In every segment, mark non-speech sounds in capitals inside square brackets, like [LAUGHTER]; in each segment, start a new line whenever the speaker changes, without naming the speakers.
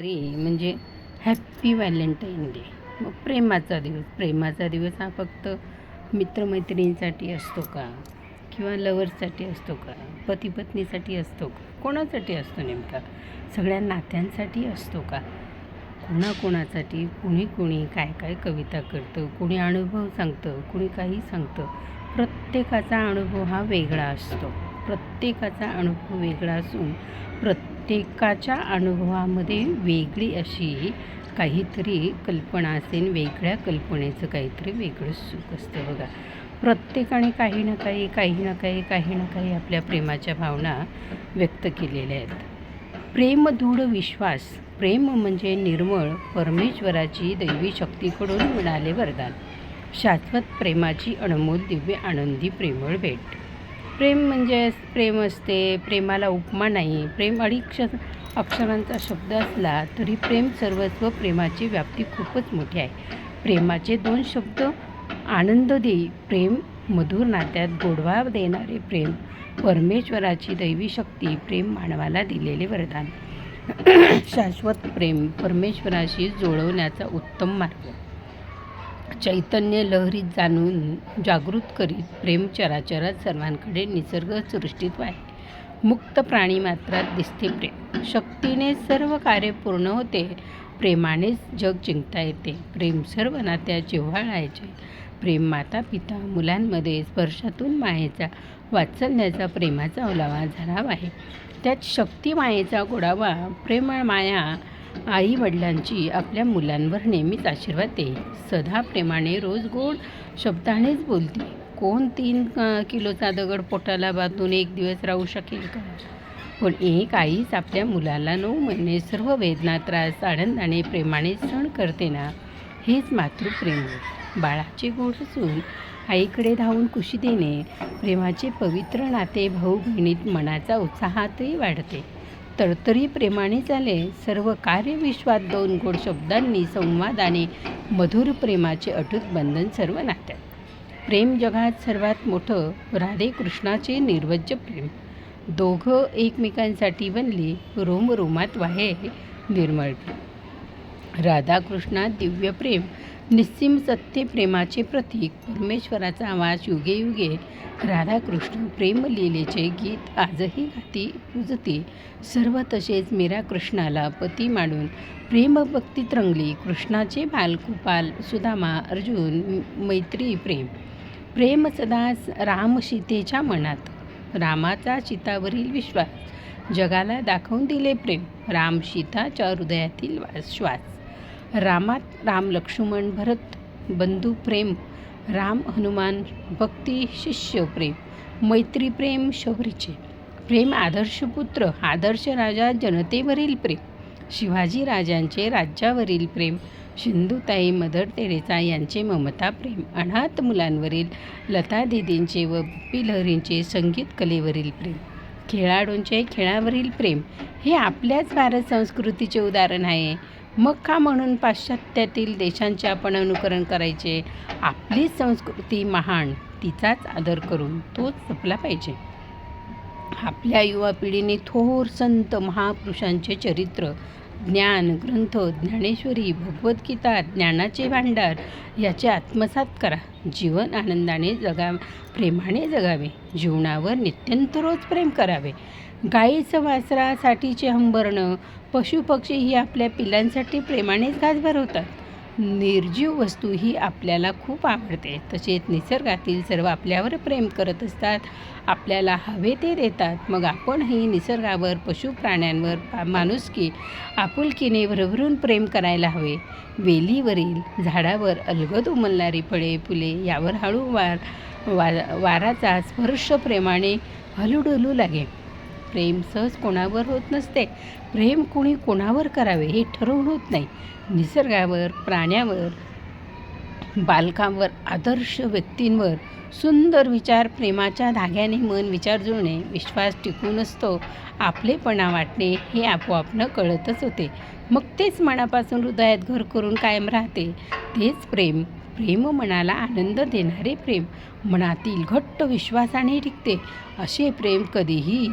अरे म्हणजे happy Valentine day मग प्रेमाचा दिवस. प्रेमाचा दिवस हा फक्त मित्रमैत्रिणींसाठी असतो का? किंवा लवर्ससाठी असतो का? पती पत्नीसाठी असतो का? कोणासाठी असतो नेमका? सगळ्या नात्यांसाठी असतो का? कोणाकोणासाठी? कुणी कुणी काय काय कविता करतं? कुणी अनुभव सांगतं? कुणी काही सांगतं? प्रत्येकाचा अनुभव हा वेगळा असतो. प्रत्येकाचा अनुभव वेगळा असून प्रत्येकाच्या अनुभवामध्ये वेगळी अशी काहीतरी कल्पना असेल वेगळ्या कल्पनेचं काहीतरी वेगळं सुख असतं बघा. प्रत्येकाने काही ना काही काही ना काही काही ना काही आपल्या प्रेमाच्या भावना व्यक्त केलेल्या आहेत. प्रेम दृढ विश्वास प्रेम म्हणजे निर्मळ परमेश्वराची दैवी शक्तीकडून मिळाले वरदान. शाश्वत प्रेमाची अणमोल दिव्य आनंदी प्रेमळ भेट. प्रेम म्हणजे प्रेम असते प्रेमाला उपमा नाही. प्रेम अडीक्ष अक्षरांचा शब्द असला तरी प्रेम सर्वस्व प्रेमाची व्याप्ती खूपच मोठी आहे. प्रेमाचे दोन शब्द आनंद देई प्रेम मधुर नात्यात गोडवा देणारे प्रेम परमेश्वराची दैवी शक्ती प्रेम मानवाला दिलेले वरदान. शाश्वत प्रेम परमेश्वराशी जुळवण्याचा उत्तम मार्ग. चैतन्य लहरीत जाणून जागृत करीत प्रेम चराचरात सर्वांकडे निसर्ग सृष्टीत आहे मुक्त प्राणी मात्रात दिसते प्रेम. शक्तीने सर्व कार्य पूर्ण होते. प्रेमानेच जग जिंकता येते. प्रेम सर्व नात्या जिव्हाळायचे प्रेम माता पिता मुलांमध्ये स्पर्शातून मायेचा वात्सल्याचा प्रेमाचा ओलावा झाला आहे. त्यात शक्ती मायेचा गोडावा प्रेमळ माया आई वडिलांची आपल्या मुलांवर नेहमीच आशीर्वाद दे. सदा प्रेमाने रोज गोड शब्दानेच बोलते. कोण तीन किलोचा दगड पोटाला बांधून एक दिवस राहू शकेल का? पण एक आईच आपल्या मुलाला नऊ महिने सर्व वेदना त्रास आनंदाने प्रेमाने सण करते ना? हेच मातृप्रेम. बाळाचे गोड असून आईकडे धावून कुशी देणे प्रेमाचे पवित्र नाते भाऊ बहिणीत मनाचा उत्साहातही वाढते. तरतरी प्रेमाने चाले. सर्व कार्य विश्वात दोन गोड शब्दांनी संवादाने मधुर प्रेमाचे अटूट बंधन सर्व नात्यात. प्रेम जगात सर्वात मोठं राधे कृष्णाचे निर्वज्य प्रेम. दोघं एकमेकांसाठी बनली रोम रोमात वाहे निर्मळ प्रेम. राधाकृष्णात दिव्य प्रेम. निस्सीम सत्य प्रेमाचे प्रतीक. परमेश्वराचा आवाज युगे युगे. राधाकृष्ण प्रेमलीलेचे गीत आजही गाती पूजते. सर्व तसेच मीरा कृष्णाला पती मानून प्रेमभक्तीत रंगली. कृष्णाचे बालकुपाल सुदामा अर्जुन मैत्री प्रेम. प्रेम सदा राम सीतेच्या मनात. रामाचा सीतावरील विश्वास. जगाला दाखवून दिले प्रेम. राम सीताच्या हृदयातील श्वास. रामात राम लक्ष्मण भरत बंधू प्रेम राम हनुमान भक्ती शिष्य प्रेम मैत्री प्रेम शौर्यचे प्रेम आदर्श पुत्र आदर्श राजा जनतेवरील प्रेम शिवाजी राजांचे राज्यावरील प्रेम सिंधुताई मदर तेरेसा यांचे ममता प्रेम अनाथ मुलांवरील लता दिदींचे व बप्पी लहरींचे संगीत कलेवरील प्रेम खेळाडूंचे खेळावरील प्रेम हे आपल्याच भारत संस्कृतीचे उदाहरण आहे. मग का म्हणून पाश्चात्यातील देशांचे आपण अनुकरण करायचे. आपली संस्कृती महान तिचाच आदर करून तोच जपला पाहिजे. आपल्या युवा पिढीने थोर संत महापुरुषांचे चरित्र ज्ञान ग्रंथ ज्ञानेश्वरी भगवद्गीता ज्ञानाचे भांडार याचे आत्मसात करा. जीवन आनंदाने जगा प्रेमाने जगावे. जीवनावर नित्यंत रोज प्रेम करावे. गाईचं वासरासाठीचे हंबरणं पशुपक्षी ही आपल्या पिलांसाठी प्रेमानेच घास भरवतात. निर्जीव वस्तू ही आपल्याला खूप आवडते. तसेच निसर्गातील सर्व आपल्यावर प्रेम करत असतात. आपल्याला हवे ते देतात. मग आपणही निसर्गावर पशु प्राण्यांवर माणुसकी आपुलकीने भरभरून प्रेम करायला हवे. वेलीवरील झाडावर अलगद उमलणारी फळे फुले यावर हळूवार वा वाराचा स्पर्श प्रेमाने हलूडुलू लागे. प्रेम सहज कोणावर होत नसते. प्रेम कोणी कोणावर करावे हे ठरवून होत नाही. निसर्गावर प्राण्यावर बालकांवर आदर्श व्यक्तींवर सुंदर विचार प्रेमाच्या धाग्याने मन विचार जुळणे विश्वास टिकून असतो. आपलेपणा वाटणे हे आपोआप न कळतच होते. मग तेच मनापासून हृदयात घर करून कायम राहते. तेच प्रेम प्रेम मनाला आनंद देणारे प्रेम. मनातील घट्ट विश्वासाने टिकते असे प्रेम कधीही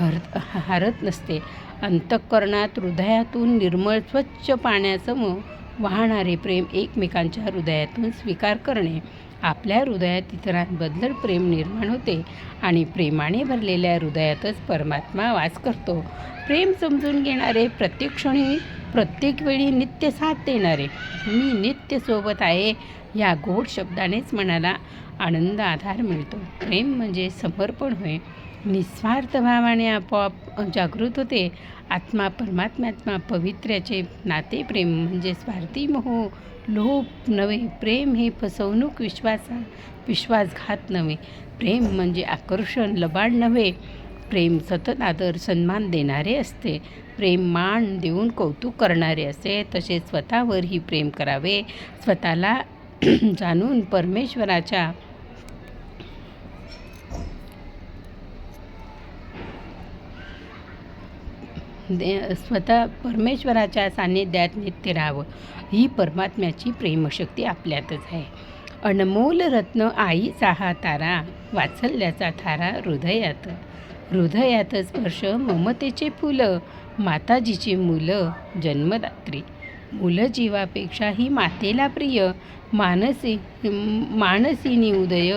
हर हारत नसते. अंतःकरणात हृदयातून निर्मळ स्वच्छ पाण्यासम वाहणारे प्रेम एकमेकांच्या हृदयातून स्वीकार करणे. आपल्या हृदयात इतरांबद्दल प्रेम निर्माण होते आणि प्रेमाने भरलेल्या हृदयातच परमात्मा वास करतो. प्रेम समजून घेणारे प्रत्येक क्षणी प्रत्येक वेळी नित्य साथ देणारे मी नित्य सोबत आहे या गोड शब्दानेच मनाला आनंद आधार मिळतो. प्रेम म्हणजे समर्पण होय. निस्वार्थ भावाने आपोआप जागृत होते. आत्मा परमात्म्यात्मा पवित्र्याचे नाते प्रेम म्हणजे स्वार्थी मोह. लोभ नव्हे प्रेम हे फसवणूक विश्वासा विश्वासघात नव्हे. प्रेम म्हणजे आकर्षण लबाड नव्हे. प्रेम सतत आदर सन्मान देणारे असते. प्रेम मान देऊन कौतुक करणारे असे तसे स्वतःवरही प्रेम करावे. स्वतःला [CLEARS THROAT] जाणून परमेश्वराच्या दे स्वतः परमेश्वराच्या सान्निध्यात नित्य राहावं. ही परमात्म्याची प्रेमशक्ती आपल्यातच आहे. अनमोल रत्न आईचा हा तारा वात्सल्याचा थारा हृदयात. हृदयात स्पर्श ममतेचे फुलं माताजीची मुलं जन्मदात्री मुलं जीवापेक्षाही मातेला प्रिय मानसी मानसीनी उदय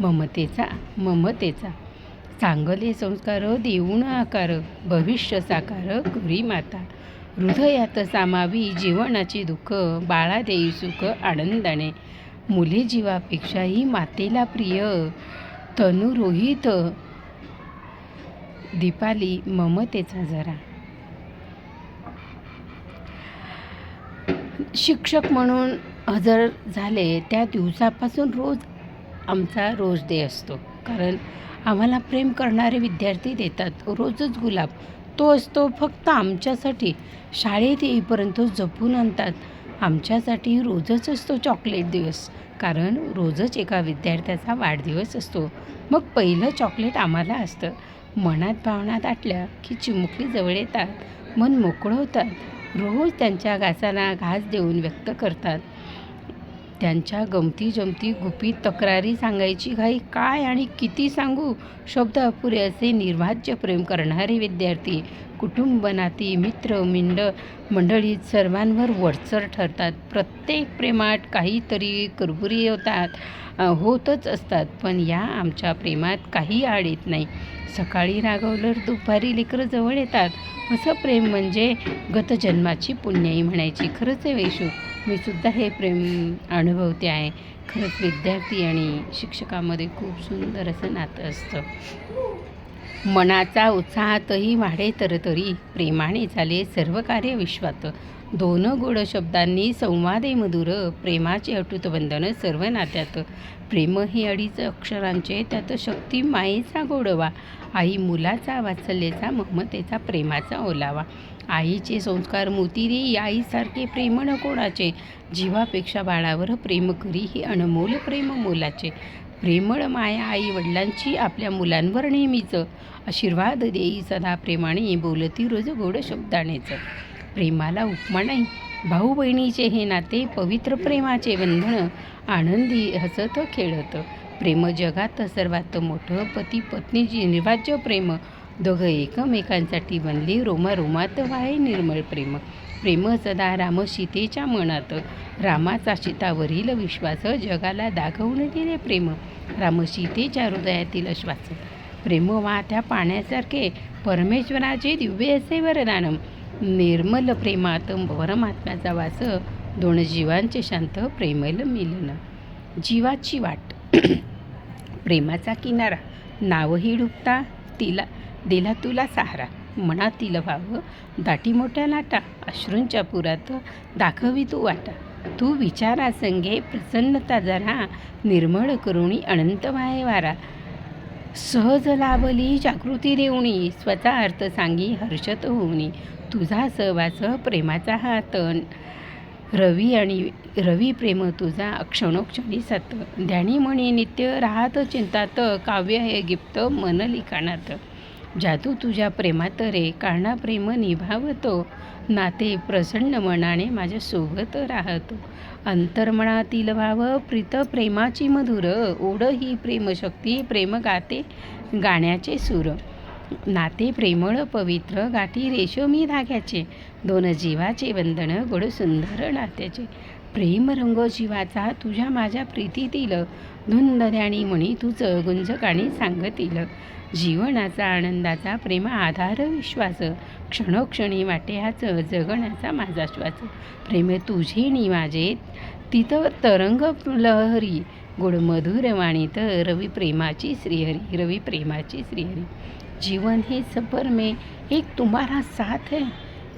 ममतेचा ममतेचा. चांगले संस्कार देऊण आकार भविष्य साकार करी माता. हृदयात सामावी जीवनाची दुःख बाळा देई सुख आनंदाने. मुले जीवापेक्षाही मातेला प्रिय तनुरोहित दीपाली ममतेचा जरा. शिक्षक म्हणून हजर झाले त्या दिवसापासून रोज आमचा रोज डे असतो. कारण आम्हाला प्रेम करणारे विद्यार्थी देतात रोजच गुलाब. तो असतो फक्त आमच्यासाठी. शाळेत येईपर्यंत जपून आणतात. आमच्यासाठी रोजच असतो चॉकलेट दिवस. कारण रोजच एका विद्यार्थ्याचा वाढदिवस असतो. मग पहिलं चॉकलेट आम्हाला असतं. मनात भावना दाटल्या की चिमुकली जवळ येतात. मन मोकळं होतात. रोज त्यांच्या घासाला घास देऊन व्यक्त करतात. त्यांच्या गमती जमती गुपित तक्रारी सांगायची घाई काय आणि किती सांगू? शब्द अपुरे असे निर्वाज्य प्रेम करणारे विद्यार्थी कुटुंब नाती मित्र मिंड मंडळीत सर्वांवर वरचर ठरतात. प्रत्येक प्रेमात काहीतरी कर्बुरी होतात होतच असतात पण या आमच्या प्रेमात काही आड येत नाही. सकाळी रागवलं दुपारी लेकरं जवळ येतात. असं प्रेम म्हणजे गतजन्माची पुण्याई म्हणायची. खरंच आहे वैशू? मी सुद्धा हे प्रेम अनुभवते आहे. खरंच विद्यार्थी आणि शिक्षकामध्ये खूप सुंदर असं नातं असतं. मनाचा उत्साहातही वाढे तर तरी प्रेमाने चाले सर्व कार्य विश्वात. दोन गोड शब्दांनी संवादे मधुर प्रेमाचे अटूत बंधन सर्व नात्यात. प्रेम ही अडीच अक्षरांचे त्यात शक्ती मायेचा गोडवा. आई मुलाचा वात्सल्यचा ममतेचा प्रेमाचा ओलावा. आईचे संस्कार मोतीरे आईसारखे प्रेम न कोणाचे? जीवापेक्षा बाळावर प्रेम करी ही अनमोल प्रेम मोलाचे. प्रेमळ माया आई वडिलांची आपल्या मुलांवर नेहमीच. आशीर्वाद देई सदा प्रेमाने बोलती रोज गोड शब्दानेच. प्रेमाला उपमा नाही. भाऊ बहिणीचे हे नाते पवित्र प्रेमाचे बंधन. आनंदी हसत खेळत. प्रेम जगात सर्वात मोठं पती पत्नीची निर्वाज्य प्रेम. दोघं एकमेकांसाठी बनली रोमारोमात वाहे निर्मळ प्रेम. प्रेम सदा राम सीतेच्या मनात. रामाचा सीतावरील विश्वास जगाला दाखवून दिले प्रेम. राम सीतेच्या हृदयातील श्वास. प्रेम वाहत्या पाण्यासारखे परमेश्वराचे दिव्य असे वरदान. निर्मल प्रेमात परमात्म्याचा वास दोन जीवांचे शांत प्रेमल मिलन. जीवाची वाट. प्रेमाचा किनारा. नावही डुबता तिला दिला तुला सहारा. मनातील भाव. दाटी मोठ्या लाटा अश्रूंच्या पुरात दाखवी तू वाटा. तू विचारासंगे प्रसन्नता जरा. निर्मळ करुणी अनंत वाहे वारा सहज लाभली जागृती देऊनी स्वतः अर्थ सांगी हर्षत होऊनी. तुझा सहवास प्रेमाचा हात रवी आणि रवी प्रेम तुझा अक्षणोक्षणी सत. ध्यानी म्हणी नित्य राहत चिंतात काव्य हे गिप्त मन लिखाणात. जादू तुझ्या प्रेमात रे काणा प्रेम निभावतो. नाते प्रसन्न मनाने माझ्यासोबत राहतो. अंतर्मनातील भाव प्रीत प्रेमाची मधुर ओढ ही प्रेमशक्ती प्रेम गाते गाण्याचे सूर. नाते प्रेमळ पवित्र गाठी रेशमी धाग्याचे दोन जीवाचे बंधन गोड सुंदर नात्याचे. प्रेम रंग जीवाचा तुझ्या माझ्या प्रीतीतील धुंद ध्यानी म्हणी तुझं गुंजकाणी सांगतील. जीवनाचा आनंदाचा प्रेम आधार विश्वास. क्षणोक्षणी वाटे हाच जगण्याचा माझा श्वास. प्रेम तुझे नि माझे तिथं तरंग लहरी. गोड मधुर तर रवी प्रेमाची श्रीहरी रवी प्रेमाची श्रीहरी. जीवन हे सफर में एक तुम्हारा साथ है.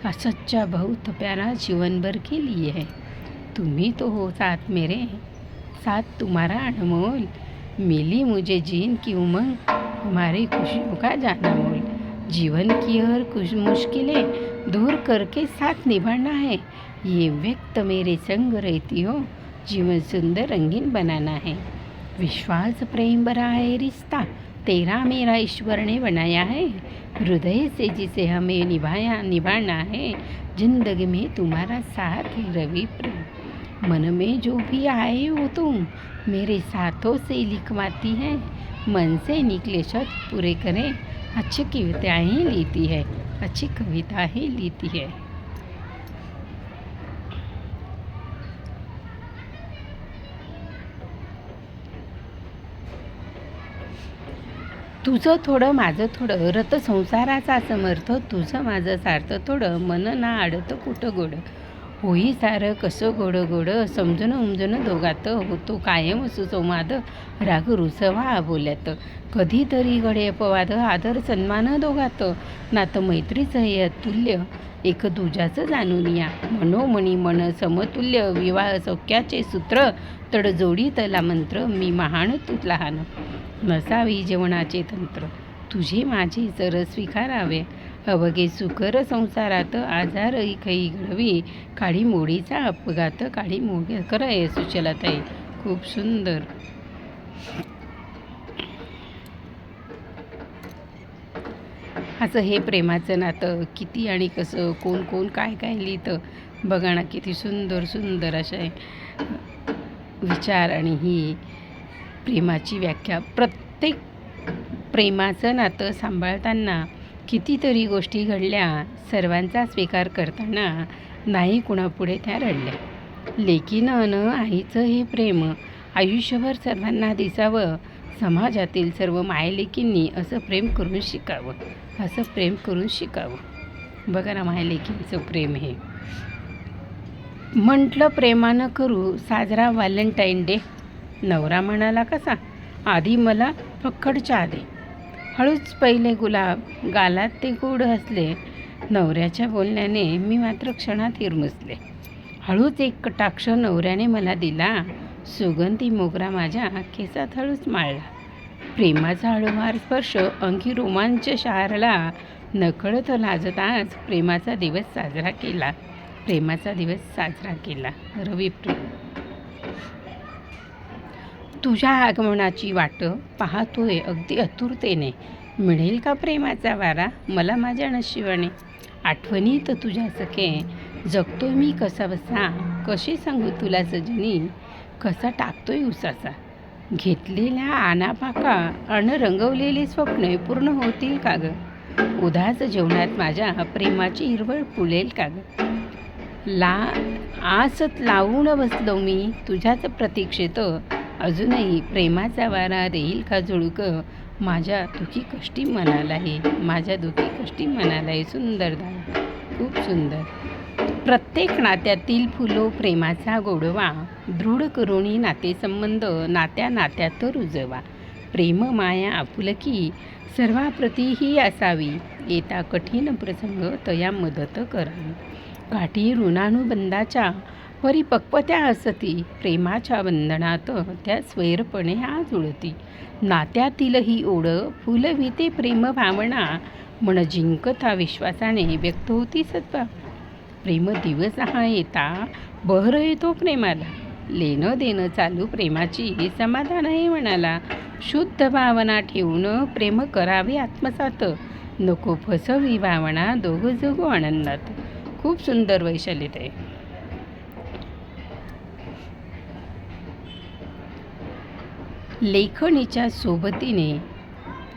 का सच्चा बहुत प्यारा जीवन भर के लिए है. तुम्ही तो हो साथ मेरे साथ तुम्हारा अनमोल। मिली मुझे जीन की उमंग हमारी खुशियों का जाना मोल जीवन की हर कुछ मुश्किलें दूर करके साथ निभाना है। ये व्यक्त मेरे संग रहती हो जीवन सुंदर रंगीन बनाना है। विश्वास प्रेम भरा है रिश्ता तेरा मेरा ईश्वर ने बनाया है। हृदय से जिसे हमें निभाया निभाना है। जिंदगी में तुम्हारा साथ है रवि प्रेम। मन में जो भी आए हो तुम। मेरे साथों से लिखवाती है। मन से निकले शब्द पूरे करें। अच्छी ही लिती है। अच्छी कविताएँ लेती है। तुझं थोडं माझं थोडं रथ संसाराचा समर्थ तुझं माझं सार्थ थोडं मन ना आडतं कुठं गोड? होई सारं कसं गोड गोड समजून उमजून दोघात होतो कायम सुसंवाद. राग रुसवा बोल्यात. कधीतरी गडे अपवाद आदर सन्मान दोघात. नातं मैत्रीचं हे अतुल्य एक दुजाचं जाणून या. मनोमणी मन समतुल्य विवाह सौख्याचे सूत्र. तडजोडी तला मंत्र मी महान तू लहान. नसावी जेवणाचे तंत्र. तुझे माझे सर स्वीकारावे अवघे सुकर संसारात आजार खई घडवी. काळी मोडीचा अपघात काळी मोडी सुचलात आहे खूप सुंदर. असं हे प्रेमाचं नातं किती आणि कसं कोण कोण काय काय लिहितं बघा ना किती सुंदर सुंदर असे विचार आणि ही प्रेमाची व्याख्या. प्रत्येक प्रेमाचं नातं सांभाळताना कितीतरी गोष्टी घडल्या सर्वांचा स्वीकार करताना नाही कुणापुढे त्या रडल्या. लेकीनं न आईचं हे प्रेम आयुष्यभर सर्वांना दिसावं समाजातील सर्व मायलेकींनी असं प्रेम करून शिकावं असं प्रेम करून शिकावं. बघा ना मायलेकींचं प्रेम हे. म्हटलं प्रेमानं करू साजरा व्हॅलेंटाईन डे. नवरा म्हणाला कसा? आधी मला फक्कड चहा दे. हळूच पहिले गुलाब गालात ते गोड हसले. नवऱ्याच्या बोलण्याने मी मात्र क्षणात हिरमुसले. हळूच एक कटाक्ष नवऱ्याने मला दिला. सुगंधी मोगरा माझ्या केसात हळूच माळला. प्रेमाचा हळूवार स्पर्श अंगी रोमांच शहारला. नकळत लाजताच प्रेमाचा दिवस साजरा केला. प्रेमाचा दिवस साजरा केला. रवी प्रेम. तुझ्या आगमनाची वाट पाहतोय अगदी आतुरतेने मिळेल का प्रेमाचा वारा? मला माझ्या नशिबाने. आठवणीत तुझ्या सखे जगतोय मी कसा बसा? कशी सांगू तुला सजनी? कसा टाकतोय उसाचा? घेतलेल्या आनापाका अन रंगवलेली स्वप्ने पूर्ण होतील का ग? उदास जेवणात माझ्या प्रेमाची हिरवळ फुलेल का ग? ला आसत लावून बसलो मी. तुझ्याच प्रतीक्षेत अजूनही प्रेमाचा वारा देईल का झुळक? माझ्या दुखी कष्टी मनाला हे माझ्या दुखी कष्टी मनाला हे सुंदर दान खूप सुंदर. प्रत्येक नात्यातील फुलो प्रेमाचा गोडवा. दृढ करुणी नातेसंबंध नात्या नात्यात रुजवा. प्रेम माया आपुलकी सर्वाप्रती ही असावी. येता कठीण प्रसंग तया मदत करावी काठी ऋणानुबंधाच्या परिपक्वत्या असती. प्रेमाच्या वंदनात त्या स्वैरपणे आज उडती. नात्यातील ही ओढ फुलविते प्रेम भावना मन जिंकता विश्वासाने व्यक्त होती सत्वा. प्रेम दिवस हा येता बहर येतो प्रेमाला. लेणं देणं चालू प्रेमाची हे समाधान आहे म्हणाला शुद्ध भावना ठेवून प्रेम करावे आत्मसात. नको फसवी भावना दोघं जगू आनंदात. खूप सुंदर वैशाली ते लेखणीच्या सोबतीने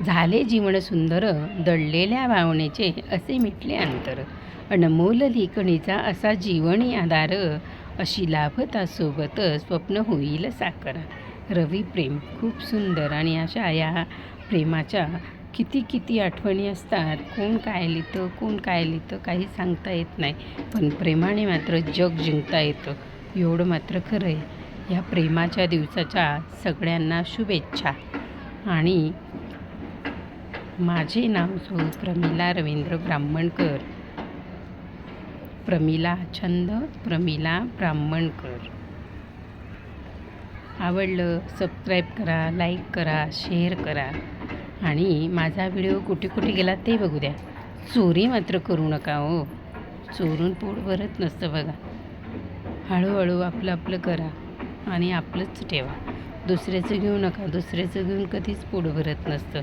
झाले जीवन सुंदर दडलेल्या भावनेचे असे मिटले अंतर. अनमोल लेखणीचा असा जीवनी आधार अशी लाभता सोबत स्वप्न होईल साकार. रवी प्रेम खूप सुंदर आणि अशा या प्रेमाच्या किती किती आठवणी असतात? कोण काय लिहितं कोण काय लिहितं काही सांगता येत नाही. पण प्रेमाने मात्र जग जिंकता येतं. एवढं मात्र खरं आहे. या प्रेमाच्या दिवसाच्या सगळ्यांना शुभेच्छा. आणि माझे नाव सो प्रमिला रवींद्र ब्राह्मणकर. प्रमिला छंद प्रमिला ब्राह्मणकर. आवडलं सबस्क्राईब करा लाईक करा शेअर करा. आणि माझा व्हिडिओ कुठे कुठे गेला ते बघू द्या. चोरी मात्र करू नका हो. चोरून पोट भरत नसतं बघा. हळूहळू आपलं आपलं करा. आणि आपलंच ठेवा. दुसऱ्याचं घेऊ नका. दुसऱ्याचं घेऊन कधीच पोट भरत नसतं.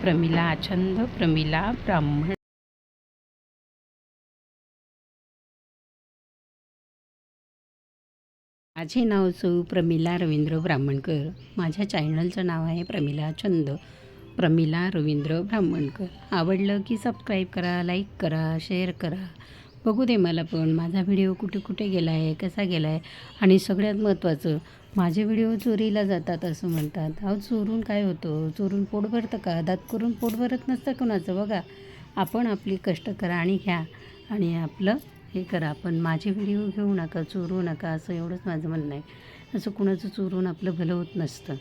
प्रमिला आछंद प्रमिला ब्राह्मण. माझे नाव सौ प्रमिला रवींद्र ब्राह्मणकर. माझ्या चॅनलचं नाव आहे प्रमिला छंद. प्रमिला रवींद्र ब्राह्मणकर. आवडलं की सबस्क्राईब करा लाईक करा शेअर करा. बघू दे मला पण. माझा व्हिडिओ कुठे कुठे गेला आहे कसा गेला आहे आणि सगळ्यात महत्त्वाचं माझे व्हिडिओ चोरीला जातात असं म्हणतात. अहो चोरून काय होतं? चोरून पोट भरतं का? दात करून पोट भरत नसतं कोणाचं? बघा आपण आपली कष्ट करा आणि घ्या आणि आपलं हे करा. पण माझे व्हिडिओ घेऊ नका चोरू नका असं एवढंच माझं म्हणणं आहे. असं कुणाचं चोरून आपलं भलं होत नसतं.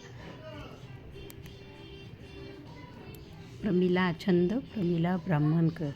प्रमिला छंद प्रमिला ब्राह्मणकर.